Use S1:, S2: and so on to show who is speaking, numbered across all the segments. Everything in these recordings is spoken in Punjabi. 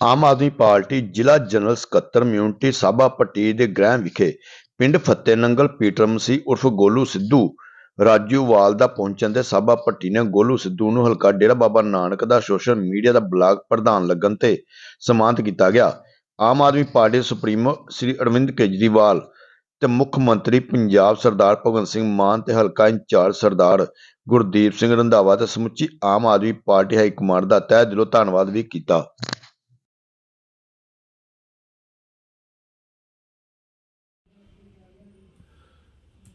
S1: ਆਮ ਆਦਮੀ ਪਾਰਟੀ ਜ਼ਿਲ੍ਹਾ ਜਨਰਲ ਸਕੱਤਰ ਮਿਊਨਿਟੀ ਸਾਬਾ ਪੱਟੀ ਦੇ ਗ੍ਰਹਿ ਵਿਖੇ ਪਿੰਡ ਫਤਿਹ ਨੰਗਲ ਪੀਟਰ ਮਸੀਹ ਉਰਫ ਗੋਲੂ ਸਿੱਧੂ। ਰਾਜੂਵਾਲ ਦਾ ਪਹੁੰਚਣ ਤੇ ਸਾਬਾ ਪੱਟੀ ਨੇ ਗੋਲੂ ਸਿੱਧੂ ਨੂੰ ਹਲਕਾ ਡੇਰਾ ਬਾਬਾ ਨਾਨਕ ਦਾ ਸੋਸ਼ਲ ਮੀਡੀਆ ਦਾ ਬਲਾਕ ਪ੍ਰਧਾਨ ਲੱਗਣ ਤੇ ਸਨਮਾਨਿਤ ਕੀਤਾ ਗਿਆ। ਆਮ ਆਦਮੀ ਪਾਰਟੀ ਸੁਪਰੀਮੋ ਸ੍ਰੀ ਅਰਵਿੰਦ ਕੇਜਰੀਵਾਲ ਤੇ ਮੁੱਖ ਮੰਤਰੀ ਪੰਜਾਬ ਸਰਦਾਰ ਭਗਵੰਤ ਸਿੰਘ ਮਾਨ ਤੇ ਹਲਕਾ ਇੰਚਾਰਜ ਸਰਦਾਰ ਗੁਰਦੀਪ ਸਿੰਘ ਰੰਧਾਵਾ ਤੇ ਸਮੁੱਚੀ Aam Aadmi Party high command ਦਾ ਤਹਿ ਦਿਲੋਂ ਧੰਨਵਾਦ ਵੀ ਕੀਤਾ।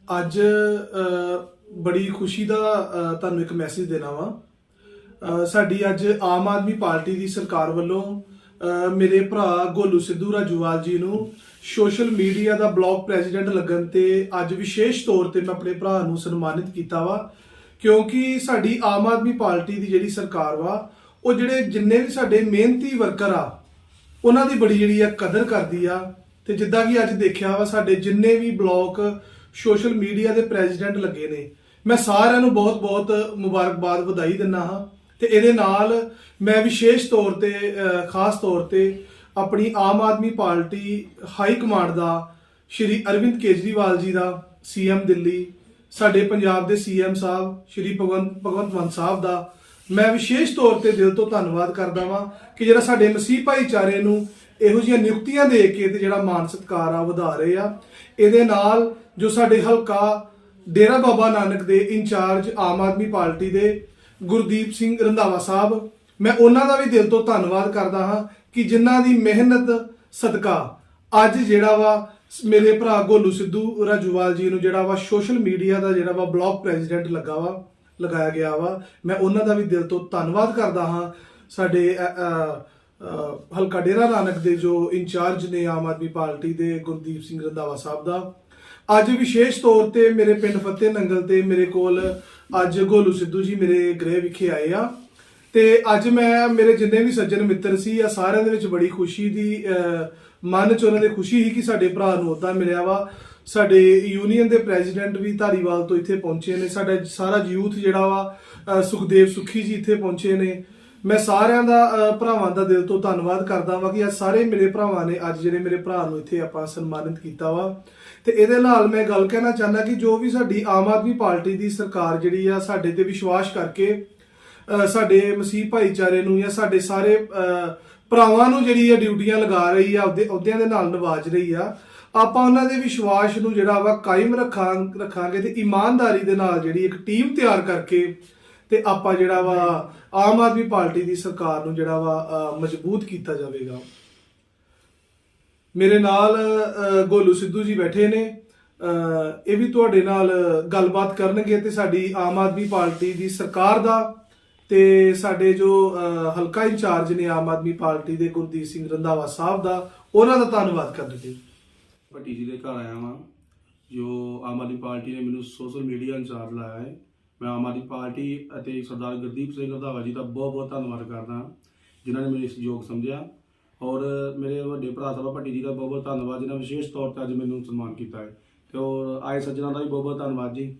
S2: ਅੱਜ ਬੜੀ ਖੁਸ਼ੀ ਦਾ ਤੁਹਾਨੂੰ ਇੱਕ ਮੈਸੇਜ ਦੇਣਾ ਵਾ। ਸਾਡੀ ਅੱਜ ਆਮ ਆਦਮੀ ਪਾਰਟੀ ਦੀ ਸਰਕਾਰ ਵੱਲੋਂ ਮੇਰੇ ਭਰਾ ਗੋਲੂ ਸਿੱਧੂ ਰਾਜੂਵਾਲ ਜੀ ਨੂੰ ਸੋਸ਼ਲ ਮੀਡੀਆ ਦਾ ਬਲਾਕ ਪ੍ਰੈਜ਼ੀਡੈਂਟ ਲੱਗਣ ਤੇ ਅੱਜ ਵਿਸ਼ੇਸ਼ ਤੌਰ ਤੇ ਮੈਂ ਆਪਣੇ ਭਰਾ ਨੂੰ ਸਨਮਾਨਿਤ ਕੀਤਾ ਵਾ, ਕਿਉਂਕਿ ਸਾਡੀ ਆਮ ਆਦਮੀ ਪਾਰਟੀ ਦੀ ਜਿਹੜੀ ਸਰਕਾਰ ਵਾ, ਉਹ ਜਿਹੜੇ ਜਿੰਨੇ ਵੀ ਸਾਡੇ ਮਿਹਨਤੀ ਵਰਕਰ ਆ, ਉਹਨਾਂ ਦੀ ਬੜੀ ਜਿਹੜੀ ਆ ਕਦਰ ਕਰਦੀ ਆ। ਤੇ ਜਿੱਦਾਂ ਕਿ ਅੱਜ ਦੇਖਿਆ ਵਾ, ਸਾਡੇ ਜਿੰਨੇ ਵੀ ਬਲਾਕ ਸੋਸ਼ਲ ਮੀਡੀਆ ਦੇ ਪ੍ਰੈਜ਼ੀਡੈਂਟ ਲੱਗੇ ਨੇ। ਮੈਂ ਸਾਰਿਆਂ ਨੂੰ ਬਹੁਤ-ਬਹੁਤ ਮੁਬਾਰਕਬਾਦ ਵਧਾਈ ਦਿੰਦਾ ਹਾਂ ਤੇ ਇਹਦੇ ਨਾਲ ਮੈਂ ਵਿਸ਼ੇਸ਼ ਤੌਰ ਤੇ ਖਾਸ ਤੌਰ ਤੇ ਆਪਣੀ Aam Aadmi Party high command ਦਾ, ਸ਼੍ਰੀ ਅਰਵਿੰਦ ਕੇਜਰੀਵਾਲ ਜੀ ਦਾ, ਸੀਐਮ ਦਿੱਲੀ, ਸਾਡੇ ਪੰਜਾਬ ਦੇ ਸੀਐਮ ਸਾਹਿਬ, ਸ਼੍ਰੀ ਭਗਵੰਤ ਭਗਵੰਤ ਮਾਨ ਸਾਹਿਬ ਦਾ। ਮੈਂ ਵਿਸ਼ੇਸ਼ ਤੌਰ ਤੇ ਦਿਲ ਤੋਂ ਧੰਨਵਾਦ ਕਰਦਾ ਵਾਂ ਕਿ ਜਿਹੜਾ ਸਾਡੇ ਮਸੀਹ ਭਾਈਚਾਰੇ ਨੂੰ ਇਹੋ ਜਿਹੀਆਂ ਨਿਯੁਕਤੀਆਂ ਦੇ ਕੇ ਤੇ ਜਿਹੜਾ ਮਾਨ ਸਤਿਕਾਰ ਆ ਵਧਾ ਰਹੇ ਆ। ਇਹਦੇ ਨਾਲ ਜੋ ਸਾਡੇ ਹਲਕਾ ਡੇਰਾ ਬਾਬਾ ਨਾਨਕ ਦੇ ਇੰਚਾਰਜ ਆਮ ਆਦਮੀ ਪਾਰਟੀ ਦੇ ਗੁਰਦੀਪ ਸਿੰਘ ਰੰਧਾਵਾ ਸਾਹਿਬ, ਮੈਂ ਉਹਨਾਂ ਦਾ ਵੀ ਦਿਲ ਤੋਂ ਧੰਨਵਾਦ ਕਰਦਾ ਹਾਂ ਕਿ ਜਿਨ੍ਹਾਂ ਦੀ ਮਿਹਨਤ, ਸਦਕਾ ਅੱਜ ਜਿਹੜਾ ਵਾ ਮੇਰੇ ਭਰਾ ਗੋਲੂ ਸਿੱਧੂ ਰਾਜੂਵਾਲ ਜੀ ਨੂੰ ਜਿਹੜਾ ਵਾ ਸੋਸ਼ਲ ਮੀਡੀਆ ਦਾ ਜਿਹੜਾ ਵਾ ਬਲਾਕ ਪ੍ਰੈਜ਼ੀਡੈਂਟ ਲੱਗਾ ਵਾ, ਲਗਾਇਆ ਗਿਆ ਵਾ, ਮੈਂ ਉਹਨਾਂ ਦਾ ਵੀ ਦਿਲ ਤੋਂ ਧੰਨਵਾਦ ਕਰਦਾ ਹਾਂ। ਸਾਡੇ ਹਲਕਾ ਡੇਰਾ ਨਾਨਕ ਦੇ ਜੋ ਇੰਚਾਰਜ ਨੇ ਆਮ ਆਦਮੀ ਪਾਰਟੀ ਦੇ ਗੁਰਦੀਪ ਸਿੰਘ ਰੰਧਾਵਾ ਸਾਹਿਬ ਦਾ ਅੱਜ ਵਿਸ਼ੇਸ਼ ਤੌਰ ਤੇ ਮੇਰੇ ਪਿੰਡ ਫਤਿਹ ਨੰਗਲ ਤੇ ਮੇਰੇ ਕੋਲ ਅੱਜ ਗੋਲੂ ਸਿੱਧੂ ਜੀ ਮੇਰੇ ਗ੍ਰਹਿ ਵਿਖੇ ਆਏ ਆ। ਤੇ ਅੱਜ ਮੈਂ ਮੇਰੇ ਜਿੰਨੇ ਵੀ ਸੱਜਣ ਮਿੱਤਰ ਸੀ ਆ ਸਾਰਿਆਂ ਦੇ ਵਿੱਚ ਬੜੀ ਖੁਸ਼ੀ ਦੀ ਅਹ, ਮਨ ਚ ਉਹਨਾਂ ਦੇ ਖੁਸ਼ੀ ਸੀ ਕਿ ਸਾਡੇ ਭਰਾ ਨੂੰ ਉਹਦਾ ਮਿਲਿਆ ਵਾ। ਸਾਡੇ ਯੂਨੀਅਨ ਦੇ ਪ੍ਰੈਜ਼ੀਡੈਂਟ ਵੀ ਧਾਰੀਵਾਲ ਤੋਂ ਇੱਥੇ ਪਹੁੰਚੇ ਨੇ। ਸਾਡਾ ਸਾਰਾ ਯੂਥ ਜਿਹੜਾ ਵਾ ਅਹ, ਸੁਖਦੇਵ ਸੁਖੀ ਜੀ ਇੱਥੇ ਪਹੁੰਚੇ ਨੇ। ਮੈਂ ਸਾਰਿਆਂ ਦਾ ਭਰਾਵਾਂ ਦਾ ਦਿਲ ਤੋਂ ਧੰਨਵਾਦ ਕਰਦਾ ਵਾਂ ਕਿ ਅੱਜ ਸਾਰੇ ਮੇਰੇ ਭਰਾਵਾਂ ਨੇ ਅੱਜ ਜਿਹੜੇ ਮੇਰੇ ਭਰਾ ਨੂੰ ਇੱਥੇ ਆਪਾਂ ਸਨਮਾਨਿਤ ਕੀਤਾ ਵਾ। ਤੇ ਇਹਦੇ ਨਾਲ ਮੈਂ ਗੱਲ ਕਹਿਣਾ ਚਾਹੁੰਦਾ ਕਿ ਜੋ ਵੀ ਸਾਡੀ ਆਮ ਆਦਮੀ ਪਾਰਟੀ ਦੀ ਸਰਕਾਰ ਜਿਹੜੀ ਆ, ਸਾਡੇ ਤੇ ਵਿਸ਼ਵਾਸ ਕਰਕੇ ਸਾਡੇ ਮਸੀਹ ਭਾਈਚਾਰੇ ਨੂੰ ਜਾਂ ਸਾਡੇ ਸਾਰੇ ਭਰਾਵਾਂ ਨੂੰ ਜਿਹੜੀ ਆ ਡਿਊਟੀਆਂ ਲਗਾ ਰਹੀ ਆ, ਉਹਦੇ ਅਹੁਦਿਆਂ ਦੇ ਨਾਲ ਨਿਵਾਜ ਰਹੀ ਆ, ਆਪਾਂ ਉਹਨਾਂ ਦੇ ਵਿਸ਼ਵਾਸ ਨੂੰ ਜਿਹੜਾ ਵਾ ਕਾਇਮ ਰੱਖਾਂ, ਰੱਖਾਂਗੇ ਤੇ ਇਮਾਨਦਾਰੀ ਦੇ ਨਾਲ ਜਿਹੜੀ ਇੱਕ ਟੀਮ ਤਿਆਰ ਕਰਕੇ ਤੇ ਆਪਾਂ ਜਿਹੜਾ ਵਾ ਆਮ ਆਦਮੀ ਪਾਰਟੀ ਦੀ ਸਰਕਾਰ ਨੂੰ ਜਿਹੜਾ ਵਾ ਮਜ਼ਬੂਤ ਕੀਤਾ ਜਾਵੇਗਾ। ਮੇਰੇ ਨਾਲ ਗੋਲੂ ਸਿੱਧੂ ਜੀ ਬੈਠੇ ਨੇ। ਇਹ ਵੀ ਤੁਹਾਡੇ ਨਾਲ ਗੱਲਬਾਤ ਕਰਨਗੇ ਤੇ ਸਾਡੀ ਆਮ ਆਦਮੀ ਪਾਰਟੀ ਦੀ ਸਰਕਾਰ ਦਾ ਤੇ ਸਾਡੇ ਜੋ ਹਲਕਾ ਇੰਚਾਰਜ ਨੇ ਆਮ ਆਦਮੀ ਪਾਰਟੀ ਦੇ ਗੁਰਦੀਪ ਸਿੰਘ ਰੰਧਾਵਾ ਸਾਹਿਬ ਦਾ, ਉਹਨਾਂ ਦਾ ਧੰਨਵਾਦ ਕਰਨਗੇ।
S3: ਭੱਟੀ ਜੀ ਦੇ ਘਰ ਆਇਆ ਵਾਂ। ਜੋ ਆਮ ਆਦਮੀ ਪਾਰਟੀ ਨੇ ਮੈਨੂੰ ਸੋਸ਼ਲ ਮੀਡੀਆ ਇੰਚਾਰਜ ਲਾਇਆ ਹੈ। ਮੈਂ ਆਮ ਆਦਮੀ ਪਾਰਟੀ ਅਤੇ ਸਰਦਾਰ ਗੁਰਦੀਪ ਸਿੰਘ ਰੰਧਾਵਾ ਜੀ ਦਾ ਬਹੁਤ ਬਹੁਤ ਧੰਨਵਾਦ ਕਰਦਾ ਹਾਂ, ਜਿਨ੍ਹਾਂ ਨੇ ਮੈਨੂੰ ਇਸ ਯੋਗ ਸਮਝਿਆ। ਔਰ ਮੇਰੇ ਵੱਡੇ ਭਰਾ ਸਾਹਿਬ ਭੱਟੀ ਜੀ ਦਾ ਬਹੁਤ ਬਹੁਤ ਧੰਨਵਾਦ, ਜਿਨ੍ਹਾਂ ਵਿਸ਼ੇਸ਼ ਤੌਰ ਤੇ ਅੱਜ ਮੈਨੂੰ ਸਨਮਾਨ ਕੀਤਾ ਹੈ। ਤੇ ਔਰ ਆਏ ਸੱਜਣਾ ਦਾ ਵੀ ਬਹੁਤ ਬਹੁਤ ਧੰਨਵਾਦ ਜੀ।